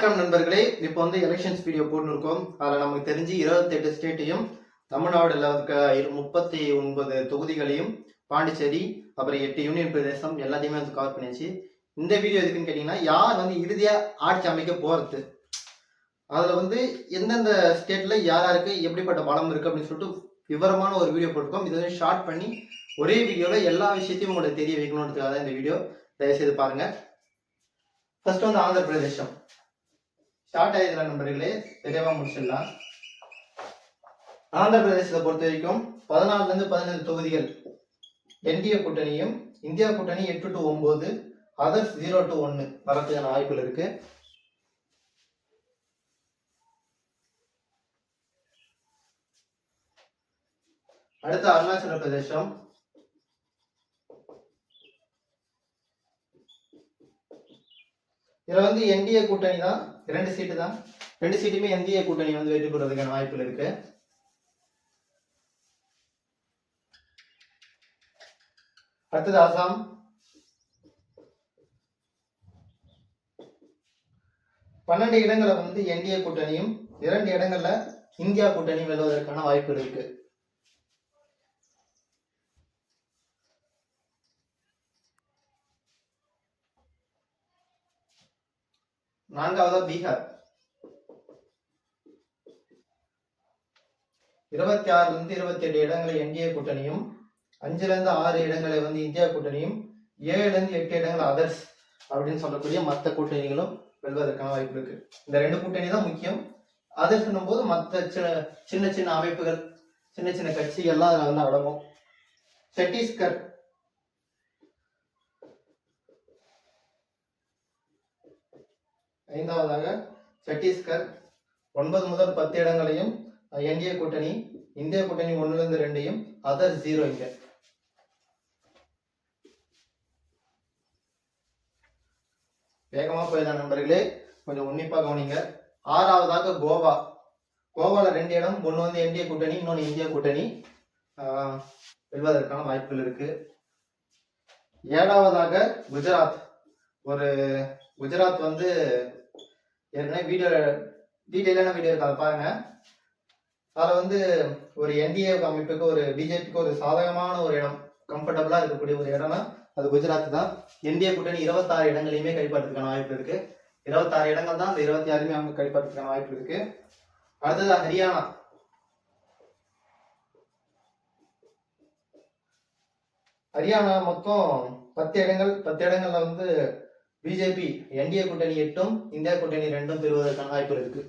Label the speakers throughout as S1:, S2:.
S1: வணக்கம் நண்பர்களே. இப்போ வந்து எலெக்ஷன்ஸ் வீடியோ போட்டுருக்கோம் அதில் நமக்கு தெரிஞ்சு இருபத்தெட்டு ஸ்டேட்டையும் தமிழ்நாடுல இருக்க முப்பத்தி ஒன்பது தொகுதிகளையும் பாண்டிச்சேரி அப்புறம் எட்டு யூனியன் பிரதேசம் எல்லாத்தையுமே வந்து கவர் பண்ணிச்சு இந்த வீடியோ எதுக்குன்னு கேட்டிங்கன்னா யார் வந்து இறுதியா ஆட்சி அமைக்க போறது? அதில் வந்து எந்தெந்த ஸ்டேட்ல யார் யாருக்கு எப்படிப்பட்ட பலம் இருக்கு அப்படின்னு சொல்லிட்டு விவரமான ஒரு வீடியோ போட்டிருக்கோம். இது வந்து ஷார்ட் பண்ணி ஒரே வீடியோவில் எல்லா விஷயத்தையும் உங்களுக்கு தெரிய வைக்கணுன்றதுக்காக தான் இந்த வீடியோ தயவுசெய்து பாருங்க. ஃபர்ஸ்ட் வந்து ஆந்திர பிரதேசம். ஸ்டார்ட் ஆயிருக்கிற நண்பர்களே. தெளிவாக முடிச்சிடலாம். ஆந்திர பிரதேசத்தை பொறுத்த வரைக்கும் பதினாலுலேருந்து பதினஞ்சு தொகுதிகள் என்டிஏ கூட்டணியும் இந்தியா கூட்டணி எட்டு டு ஒம்பது அதர்ஸ் ஜீரோ டு ஒன்னு வரதுக்கான வாய்ப்புகள் இருக்கு. அடுத்து அருணாச்சல பிரதேசம். இதுல வந்து என்டிஏ கூட்டணி தான் ரெண்டு சீட்டு தான். ரெண்டு சீட்டுமே எந்திய கூட்டணி வந்து வெற்றி பெறுவதற்கான வாய்ப்புகள் இருக்கு. அடுத்தது அசாம். பன்னெண்டு இடங்களை வந்து என்டிஏ கூட்டணியும் இரண்டு இடங்கள்ல இந்தியா கூட்டணியும் வெல்வதற்கான வாய்ப்பு இருக்கு. நான்காவதா பீகார்? இருபத்தி ஆறுல இருந்து இருபத்தி எட்டு இடங்களை என்டிஏ கூட்டணியும் அஞ்சுல இருந்து ஆறு இடங்களை வந்து இந்தியா கூட்டணியும் ஏழுல இருந்து எட்டு இடங்கள் அதர்ஸ் அப்படின்னு சொல்லக்கூடிய மற்ற கூட்டணிகளும் வெல்வதற்கான வாய்ப்பு இருக்கு. இந்த ரெண்டு கூட்டணி தான் முக்கியம். அதர்ஸ் போது மற்ற சின்ன சின்ன சின்ன அமைப்புகள் சின்ன சின்ன கட்சிகள்லாம் அதுல வந்து அடங்கும். சத்தீஸ்கர் ஐந்தாவதாக சத்தீஸ்கர் ஒன்பது முதல் பத்து இடங்களையும் என்டிஏ கூட்டணி இந்திய கூட்டணி ஒன்றிலிருந்து ரெண்டையும் அதர் ஜீரோ இங்க. வேகமா போயிடலாம் நண்பர்களே. கொஞ்சம் உன்னிப்பா கவனிங்க. ஆறாவதாக கோவா. கோவால ரெண்டு இடம் ஒன்று வந்து என்டிஏ கூட்டணி இன்னொன்னு இந்திய கூட்டணி. வெல்வதற்கான வாய்ப்புகள் இருக்கு. ஏழாவதாக குஜராத். ஒரு குஜராத் வந்து ஏற்கனவே வீடியோ டீட்டெயிலான வீடியோ இருக்கு அதை பாருங்க. அதில் வந்து ஒரு என்டிஏ அமைப்புக்கு ஒரு பிஜேபிக்கு ஒரு சாதகமான ஒரு இடம் கம்ஃபர்டபுளாக இருக்கக்கூடிய ஒரு இடம்னா அது குஜராத் தான். என்டிஏ கூட்டணி இருபத்தாறு இடங்களையுமே கைப்பற்றதுக்கான வாய்ப்பு இருக்கு. இருபத்தாறு இடங்கள் தான் அந்த இருபத்தி ஆறுமே அவங்க கைப்பற்றதுக்கான வாய்ப்பு இருக்கு. அடுத்தது ஹரியானா. ஹரியானா மொத்தம் பத்து இடங்கள் பத்து இடங்கள்ல வந்து பிஜேபி என்டிஏ கூட்டணி எட்டும் இந்தியா கூட்டணி ரெண்டும் பெறுவதற்கான வாய்ப்பு இருக்கு.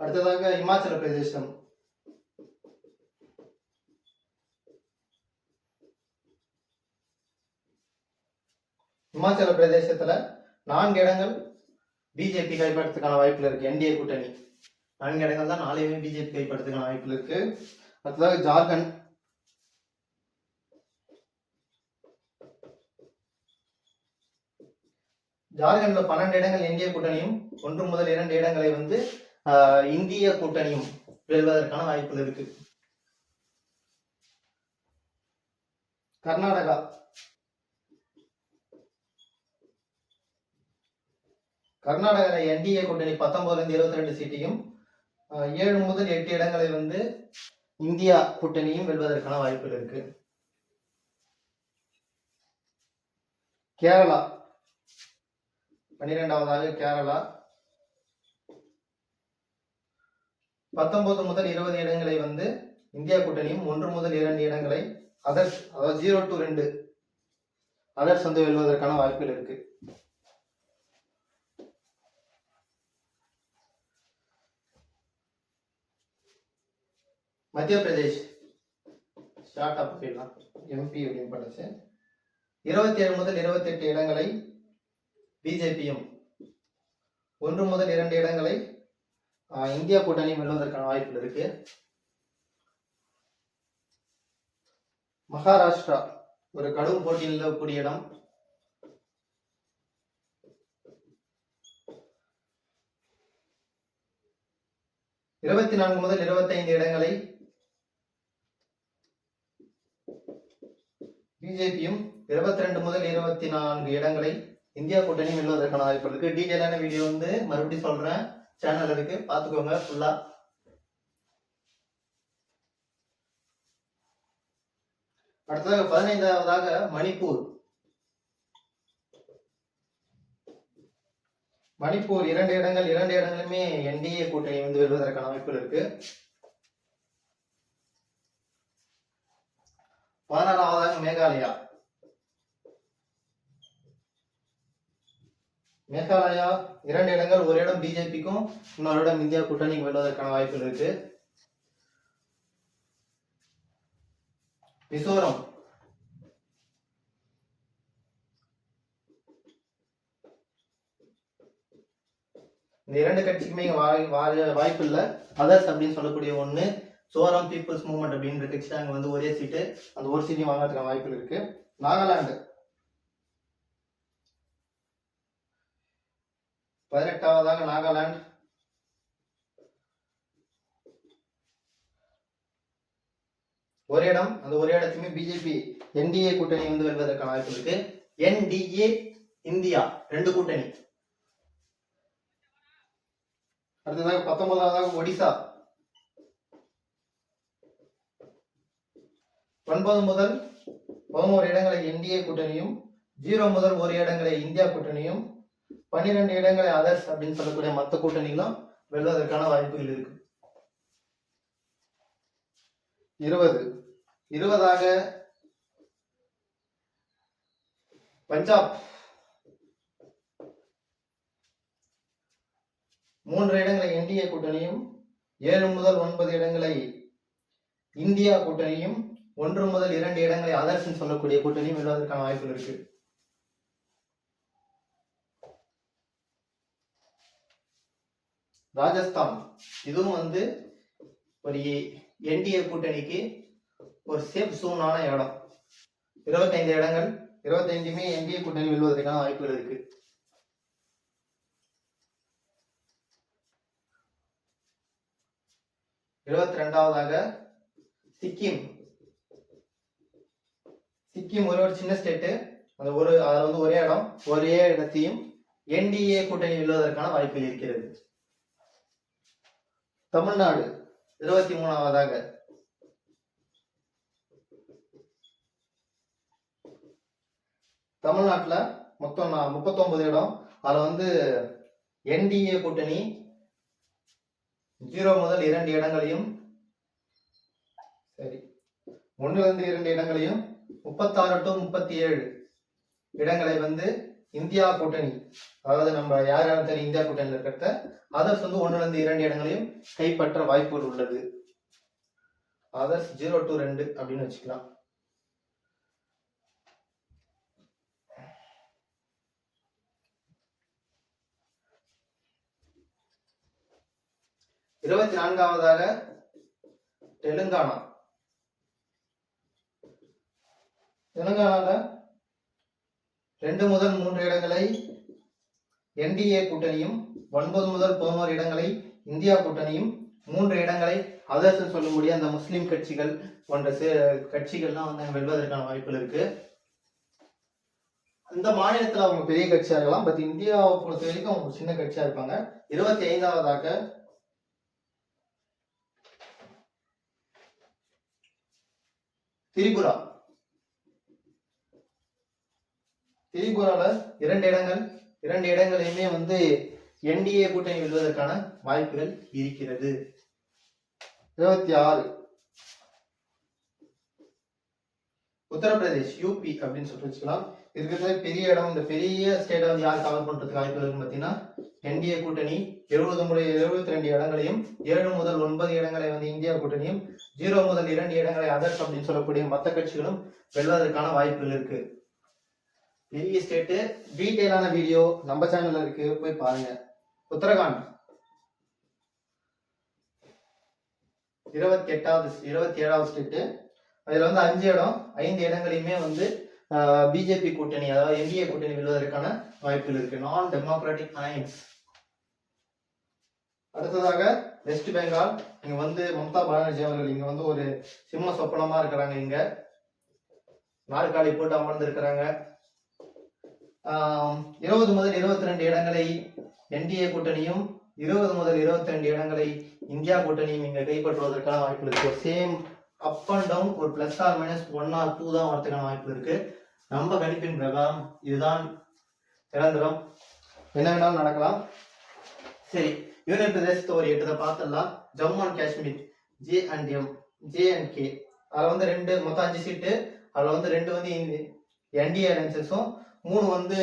S1: அடுத்ததாக இமாச்சல பிரதேசம். இமாச்சல பிரதேசத்துல நான்கு இடங்கள் பிஜேபி கைப்பற்றதுக்கான வாய்ப்புல இருக்கு என்டிஏ கூட்டணி. நான்கு இடங்கள் தான் நாளையுமே பிஜேபி கைப்பற்றத்துக்கான வாய்ப்பு இருக்கு. அடுத்ததாக ஜார்க்கண்ட். ஜார்க்கண்ட்ல பன்னெண்டு இடங்கள் என்டிஏ கூட்டணியும் ஒன்று முதல் இரண்டு இடங்களை வந்து இந்திய கூட்டணியும் வெல்வதற்கான வாய்ப்புகள் இருக்கு. கர்நாடகா. கர்நாடகாவில் என்டிஏ கூட்டணி பத்தொன்பதுலேருந்து இருபத்தி ரெண்டு சீட்டையும் ஏழு முதல் எட்டு இடங்களை வந்து இந்தியா கூட்டணியும் வெல்வதற்கான வாய்ப்புகள் இருக்கு. கேரளா. பன்னிரெண்டாவதாக கேரளா. பத்தொன்பது முதல் இருபது இடங்களை வந்து இந்தியா கூட்டணியும் ஒன்று முதல் இரண்டு இடங்களை அதர்ஸ் அதாவது ஜீரோ டு ரெண்டு அதர்ஸ் வந்து வெல்வதற்கான வாய்ப்புகள் இருக்கு. மத்திய பிரதேஷ் ஸ்டார்ட் அப் போயிடலாம் எம்பி அப்படின்னு படிச்சு இருபத்தி ஏழு முதல் இருபத்தி எட்டு இடங்களை பிஜேபியும் ஒன்று முதல் இரண்டு இடங்களை இந்தியா கூட்டணி வெல்வதற்கான வாய்ப்புகள் இருக்கு. மகாராஷ்டிரா ஒரு கடும் போட்டியில் நிலவக்கூடிய இடம். இருபத்தி நான்கு முதல் இருபத்தைந்து இடங்களை பிஜேபியும் இருபத்தி ரெண்டு முதல் இருபத்தி நான்கு இடங்களை இந்தியா கூட்டணி வெல்வதற்கான வாய்ப்பு இருக்கு டீட்டெயிலான வீடியோ வந்து மறுபடியும் சொல்றேன். சேனல் இருக்கு. பாத்துக்கோங்க ஃபுல்லா அடுத்ததாக பதினைந்தாவதாக மணிப்பூர். மணிப்பூர் இரண்டு இடங்கள் இரண்டு இடங்களுமே என்டிஏ கூட்டணி வந்து வெல்வதற்கான வாய்ப்புகள் இருக்கு பதினாறாவதாக மேகாலயா. மேகாலயா இரண்டு இடங்கள் ஒரு இடம் பிஜேபிக்கும் இன்னொரு இடம் இந்தியா கூட்டணிக்கு வெல்வதற்கான வாய்ப்புகள் இருக்கு. மிசோரம். இந்த இரண்டு கட்சிக்குமே வாய்- வாய்- வாய்ப்பு இல்லை. அதர்ஸ் அப்படின்னு சொல்லக்கூடிய ஒண்ணு சோரம் பீப்புள்ஸ் மூவ்மெண்ட் அப்படின்ற கட்சி அங்கே வந்து ஒரே சீட்டு அந்த ஒரு சீட்டையும் வாங்கறதுக்கான வாய்ப்புகள் இருக்கு. நாகாலாந்து. பதினெட்டாவதாக நாகாலாந்து. ஒரு இடம் அந்த ஒரு இடத்தையுமே பிஜேபி என்டிஏ கூட்டணி வந்து வெல்வதற்கான வாய்ப்பு இருக்கு. என்டிஏ இந்தியா ரெண்டு கூட்டணி. அடுத்ததாக பத்தொன்பதாவதாக ஒடிசா. ஒன்பது முதல் பதினோரு இடங்களை என்டிஏ கூட்டணியும் ஜீரோ முதல் ஒரு இடங்களை இந்தியா கூட்டணியும் பன்னிரெண்டு இடங்களை அதர்ஸ் அப்படின்னு சொல்லக்கூடிய மற்ற கூட்டணிகளும் வெல்வதற்கான வாய்ப்புகள் இருக்கு. இருபது. இருபதாக பஞ்சாப் மூன்று இடங்களை என்டிஏ கூட்டணியும் ஏழு முதல் ஒன்பது இடங்களை இந்தியா கூட்டணியும் ஒன்று முதல் இரண்டு இடங்களை அதர்ஸ் சொல்லக்கூடிய கூட்டணியும் வெல்வதற்கான வாய்ப்புகள் இருக்கு. ராஜஸ்தான். இதுவும் வந்து ஒரு என்டிஏ கூட்டணிக்கு ஒரு சேஃப் சூனான இடம். இருபத்தைந்து இடங்கள் இருபத்தைந்துமே என்டிஏ கூட்டணி வெல்வதற்கான வாய்ப்புகள் இருக்கு. இருபத்தி ரெண்டாவதாக சிக்கிம். சிக்கிம் ஒரே ஒரு சின்ன ஸ்டேட்டு அந்த ஒரு அதில் வந்து ஒரே இடம் ஒரே இடத்தையும் என்டிஏ கூட்டணி வெல்வதற்கான வாய்ப்புகள் இருக்கிறது. தமிழ்நாடு இருபத்தி மூணாவதாக. தமிழ்நாட்டில் மொத்தம் நான் முப்பத்தொன்பது இடம். அதில் வந்து என்டிஏ கூட்டணி ஜீரோ முதல் இரண்டு இடங்களையும் சரி ஒன்றுலேருந்து இரண்டு இடங்களையும் முப்பத்தாறு டு முப்பத்தி ஏழு இடங்களை வந்து இந்தியா கூட்டணி. அதாவது நம்ம யார் யாரும் தெரியும் இந்தியா கூட்டணியில் இருக்கிறத அதர்ஸ் வந்து ஒண்ணுல இருந்து இரண்டு இடங்களையும் கைப்பற்ற வாய்ப்புகள் உள்ளது. அதர்ஸ் ஜீரோ டு ரெண்டு அப்படின்னு வச்சுக்கலாம். இருபத்தி நான்காவதாக தெலுங்கானா. தெலுங்கானால ரெண்டு முதல் மூன்று இடங்களை என்டிஏ கூட்டணியும் ஒன்பது முதல் பதினோரு இடங்களை இந்தியா கூட்டணியும் மூன்று இடங்களை அதர்ஸ் சொல்லக்கூடிய அந்த முஸ்லீம் கட்சிகள் போன்ற சே- கட்சிகள்லாம் வந்து அங்கே வெல்வதற்கான வாய்ப்புகள் இருக்கு. இந்த மாநிலத்தில் அவங்க பெரிய கட்சியா இருக்கலாம் பட் இந்தியாவை பொறுத்த வரைக்கும் அவங்க சின்ன கட்சியா இருப்பாங்க. இருபத்தி ஐந்தாவதாக திரிபுரா. திரிபுரால இரண்டு இடங்கள் இரண்டு இடங்களையுமே வந்து என்டிஏ கூட்டணி வெல்வதற்கான வாய்ப்புகள் இருக்கிறது. இருபத்தி ஆறு. உத்தரப்பிரதேஷ் யூபி அப்படின்னு சொல்லிட்டு வச்சுக்கலாம். இருக்கிறதுல பெரிய இடம். இந்த பெரிய ஸ்டேட்டை வந்து யார் கவர் பண்றதுக்கு வாய்ப்பு இருக்குன்னு பார்த்தீங்கன்னா என்டிஏ கூட்டணி எழுபது முறை எழுபத்தி ரெண்டு இடங்களையும் ஏழு முதல் ஒன்பது இடங்களை வந்து இந்தியா கூட்டணியும் ஜீரோ முதல் இரண்டு இடங்களை அதர்ஸ் அப்படின்னு சொல்லக்கூடிய மற்ற கட்சிகளும் வெல்வதற்கான வாய்ப்புகள் இருக்கு. பெரிய ஸ்டேட்டு டீட்டெயிலான வீடியோ நம்ம சேனல்ல இருக்கு. போய் பாருங்க. உத்தரகாண்ட். இருபத்தி எட்டாவது இருபத்தி ஏழாவது ஸ்டேட்டு அதில் வந்து அஞ்சு இடம். ஐந்து இடங்களையுமே வந்து பிஜேபி கூட்டணி அதாவது என்டிஏ கூட்டணி வெல்வதற்கான வாய்ப்புகள் இருக்கு. நான் டெமோக்ராட்டிக் அலையன்ஸ் அடுத்ததாக வெஸ்ட் பெங்கால் இங்க வந்து மம்தா பானர்ஜி அவர்கள் இங்க வந்து ஒரு சிம்ம சொப்பனமா இருக்கிறாங்க இங்க. நாற்காலி போட்டு அமர்ந்து இருக்கிறாங்க இருபது முதல் இருபத்தி ரெண்டு இடங்களை என்டிஏ கூட்டணியும் இருபது முதல் இருபத்தி ரெண்டு இடங்களை இந்தியா கூட்டணியும் இங்கே கைப்பற்றுவதற்கான வாய்ப்பு இருக்கு. சேம் அப் அண்ட் டவுன் ஒரு plus or minus one or two தான் வரதுக்கான வாய்ப்பு இருக்கு. நம்ம கணிப்பின் பிரகாரம் இதுதான் நிரந்தரம். என்ன வேணாலும் நடக்கலாம். சரி யூனியன் பிரதேசத்தை ஒரு எட்டு பார்த்துடலாம். Jammu and Kashmir J and M J and K அதில் வந்து ரெண்டு மொத்தம் அஞ்சு சீட்டு அதில் வந்து ரெண்டு வந்து என்டிஏ அலைன்சஸும் மூணு வந்து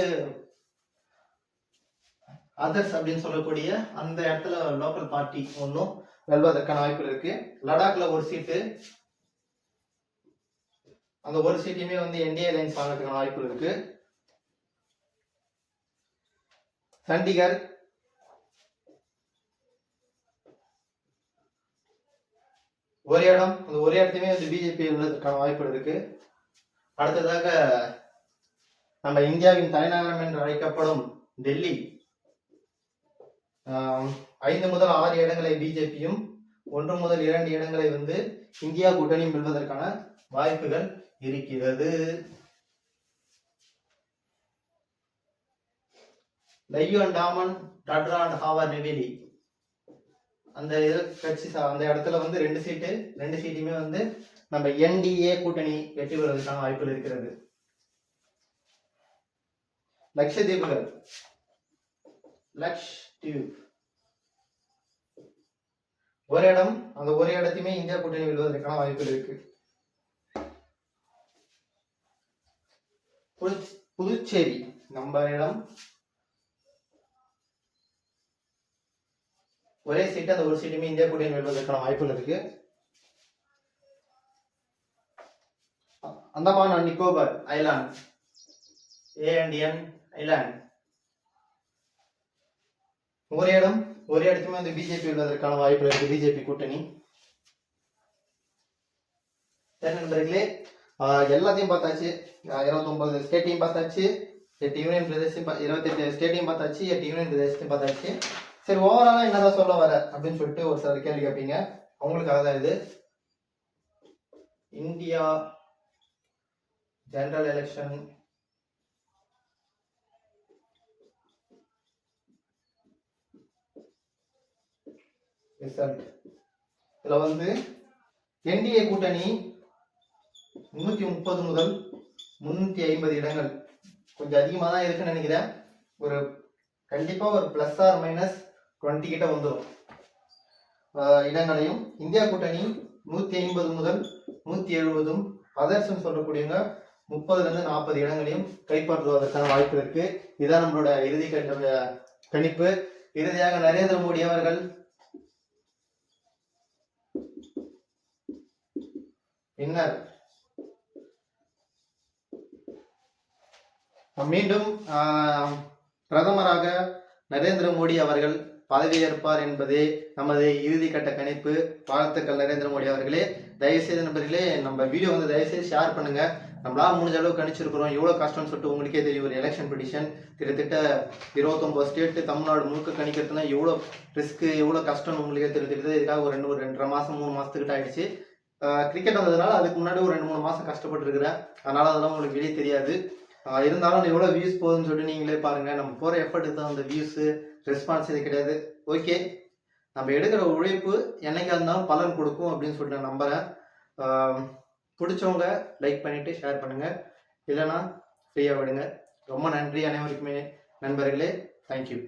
S1: அதர்ஸ் அப்படின்னு சொல்லக்கூடிய அந்த இடத்துல லோக்கல் பார்ட்டி ஒன்றும் வெல்வதற்கான வாய்ப்பு இருக்கு. லடாக்ல ஒரு சீட்டு அந்த ஒரு சீட்டையுமே வந்து என்டிஏ லைன்ஸ் வாங்குறதுக்கான வாய்ப்பு இருக்கு. சண்டிகர் ஒரே இடம் அந்த ஒரே இடத்தையுமே வந்து பிஜேபி உள்ளதற்கான வாய்ப்பு இருக்கு. அடுத்ததாக நம்ம இந்தியாவின் தலைநகரம் என்று அழைக்கப்படும் டெல்லி ஐந்து முதல் ஆறு இடங்களை பிஜேபியும் ஒன்று முதல் இரண்டு இடங்களை வந்து இந்தியா கூட்டணியும் வெல்வதற்கான வாய்ப்புகள் இருக்கிறது. லையூ அண்ட் டாமன் டாட்ரா அண்ட் ஹாவர் நெவேலி. அந்த கட்சி சா- அந்த இடத்துல வந்து ரெண்டு சீட்டு ரெண்டு சீட்டுமே வந்து நம்ம என்டிஏ கூட்டணி வெற்றி பெறுவதற்கான வாய்ப்புகள் இருக்கிறது. லட்சதீபுகள் லக்ஷ் டியூப் ஒரு இடம் அந்த ஒரு இடத்தையுமே இந்தியா கூட்டணி விழுவதற்கான வாய்ப்புகள் இருக்கு. புதுச்- புதுச்சேரி நம்ம இடம். ஒரே சீட்டு அந்த ஒரு சீட்டுமே இந்தியா கூட்டணி விழுவதற்கான வாய்ப்புகள் இருக்கு. Andaman and Nicobar island. A and N island ஒரே இடம் ஒரே இடத்துமே வந்து பிஜேபி உள்ளதற்கான வாய்ப்பு இருக்கு பிஜேபி கூட்டணி. நண்பர்களே எல்லாத்தையும் பார்த்தாச்சு. இருபத்தொன்பது ஸ்டேட்டையும் பார்த்தாச்சு. எட்டு யூனியன் பிரதேசம் இருபத்தெட்டு ஸ்டேட்டையும் பார்த்தாச்சு. எட்டு யூனியன் பிரதேசத்தையும் பார்த்தாச்சு. சரி ஓவராலா என்னதான் சொல்ல வர அப்படின்னு சொல்லிட்டு ஒரு சில கேள்வி கேட்பீங்க. அவங்களுக்காக தான் இது. இந்தியா ஜெனரல் எலெக்ஷன் ரிசல்ட் இதுல வந்து என்டிஏ கூட்டணி முன்னூத்தி முப்பது முதல் முன்னூத்தி ஐம்பது இடங்கள். கொஞ்சம் அதிகமா தான் இருக்குன்னு நினைக்கிறேன். ஒரு கண்டிப்பா ஒரு ப்ளஸ் ஆர் மைனஸ் டுவெண்ட்டி கிட்ட வந்துடும் இடங்களையும் இந்தியா கூட்டணி நூத்தி ஐம்பது முதல் நூத்தி எழுபதும் அதர்ஸ்ன்னு சொல்லக்கூடியவங்க முப்பதுல இருந்து நாற்பது இடங்களையும் கைப்பற்றுவதற்கான வாய்ப்பு இருக்குது இதான் நம்மளோட இறுதி கட்ட கணிப்பு. இறுதியாக நரேந்திர மோடி அவர்கள் பின்னர் மீண்டும் பிரதமராக நரேந்திர மோடி அவர்கள் பதவியேற்பார் என்பதே நமது இறுதி கட்ட கணிப்பு. வாழ்த்துக்கள் நரேந்திர மோடி அவர்களே. தயவுசெய்து நண்பர்களே நம்ம வீடியோ வந்து தயவுசெய்து ஷேர் பண்ணுங்க. நம்மளால் முடிஞ்ச அளவு கணிச்சிருக்கிறோம். எவ்வளோ கஷ்டம்னு சொல்லிட்டு உங்களுக்கே தெரியும். ஒரு எலெக்ஷன் பிடிஷன் கிட்டத்தட்ட இருபத்தொம்பது ஸ்டேட்டு தமிழ்நாடு முழுக்க கணிக்கிறதுனா எவ்வளோ ரிஸ்க்கு எவ்வளோ கஷ்டம்னு உங்களுக்கே தெரிஞ்சிருது இதுக்காக ஒரு ரெண்டு ஒரு ரெண்டரை மாதம் மூணு மாதத்துக்கிட்ட ஆயிடுச்சு. கிரிக்கெட் வந்ததுனால அதுக்கு முன்னாடி ஒரு ரெண்டு மூணு மாசம் கஷ்டப்பட்டுருக்கிறேன். அதனால அதெல்லாம் உங்களுக்கு வெளியே தெரியாது. இருந்தாலும் எவ்வளோ வியூஸ் போகுதுன்னு சொல்லிட்டு நீங்களே பாருங்கள் நம்ம போகிற எஃபர்ட்டுக்கு தான் அந்த வியூஸு ரெஸ்பான்ஸ் இது கிடையாது. ஓகே நம்ம எடுக்கிற உழைப்பு என்னைக்கா இருந்தாலும் பலன் கொடுக்கும் அப்படின்னு சொல்லிட்டு நான் நம்புகிறேன் பிடிச்சவங்க லைக் பண்ணிவிட்டு ஷேர் பண்ணுங்கள் இல்லைன்னா ஃப்ரீயாக விடுங்க. ரொம்ப நன்றி அனைவருக்குமே. நண்பர்களே தேங்க்யூ